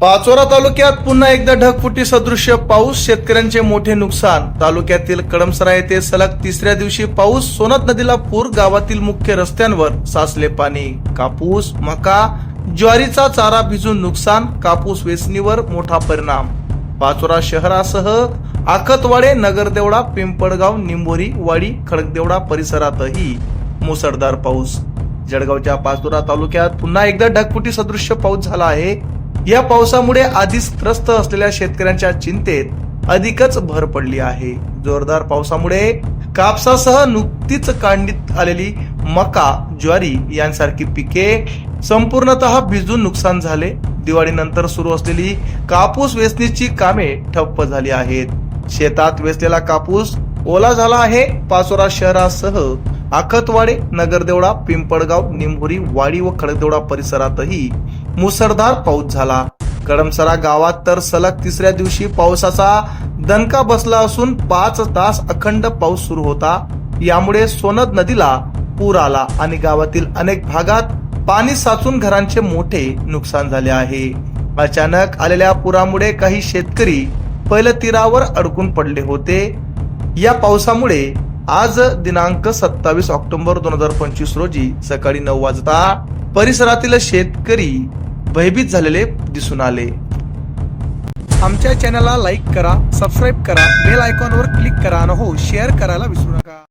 पाचोरा तालुक्यात पुन्हा एकदा ढगफुटी सदृश्य पाऊस शेतकऱ्यांचे मोठे नुकसान. तालुक्यातील कडमसरा येथे सलग तिसऱ्या दिवशी पाऊस सोनत नदीला पूर गावातील मुख्य रस्त्यांवर साचले पाणी. कापूस मका ज्वारीचा चारा भिजून नुकसान कापूस वेचणीवर मोठा परिणाम. पाचोरा शहरासह आखतवाडे नगरदेवडा पिंपळगाव निंबोरी वाडी खडकदेवडा परिसरातही मुसळधार पाऊस. जळगावच्या पाचोरा तालुक्यात पुन्हा एकदा ढगफुटी सदृश्य पाऊस झाला आहे. या पावसामुळे आधीच त्रस्त असलेल्या शेतकऱ्यांच्या चिंतेत अधिकच भर पडली आहे. जोरदार पावसामुळे कापसासह नुकतीच काढणीत आलेली मका ज्वारी यांसारखी पिके संपूर्णतः भिजून नुकसान झाले. दिवाळीनंतर सुरू असलेली कापूस वेचणीची कामे ठप्प झाली आहेत. शेतात वेचलेला कापूस ओला झाला आहे. पाचोरा शहरासह आखतवाडे नगरदेवडा पिंपळगाव निंभोरी वाडी व खडकदेवडा परिसरातही मुसळधार पाऊस झाला. कडमसरा गावात तर सलग तिसऱ्या दिवशी पावसाचा दणका बसला असून पाच तास अखंड पाऊस सुरू होता. यामुळे सोनद नदीला पूर आला आणि गावातील अनेक भागात पाणी साचून घरांचे मोठे नुकसान झाले आहे. अचानक आलेल्या पुरामुळे काही शेतकरी पहिल्या तीरावर अडकून पडले होते. या पावसामुळे आज दिनांक सत्तावीस ऑक्टोबर दोन हजार पंचवीस रोजी सकाळी नऊ वाजता परिसरातील शेतकरी भयभीत झालेले दिसून आले. आमच्या चॅनलला लाईक करा सबस्क्राईब करा बेल आयकॉनवर क्लिक करा आणि हो शेअर करायला विसरू नका.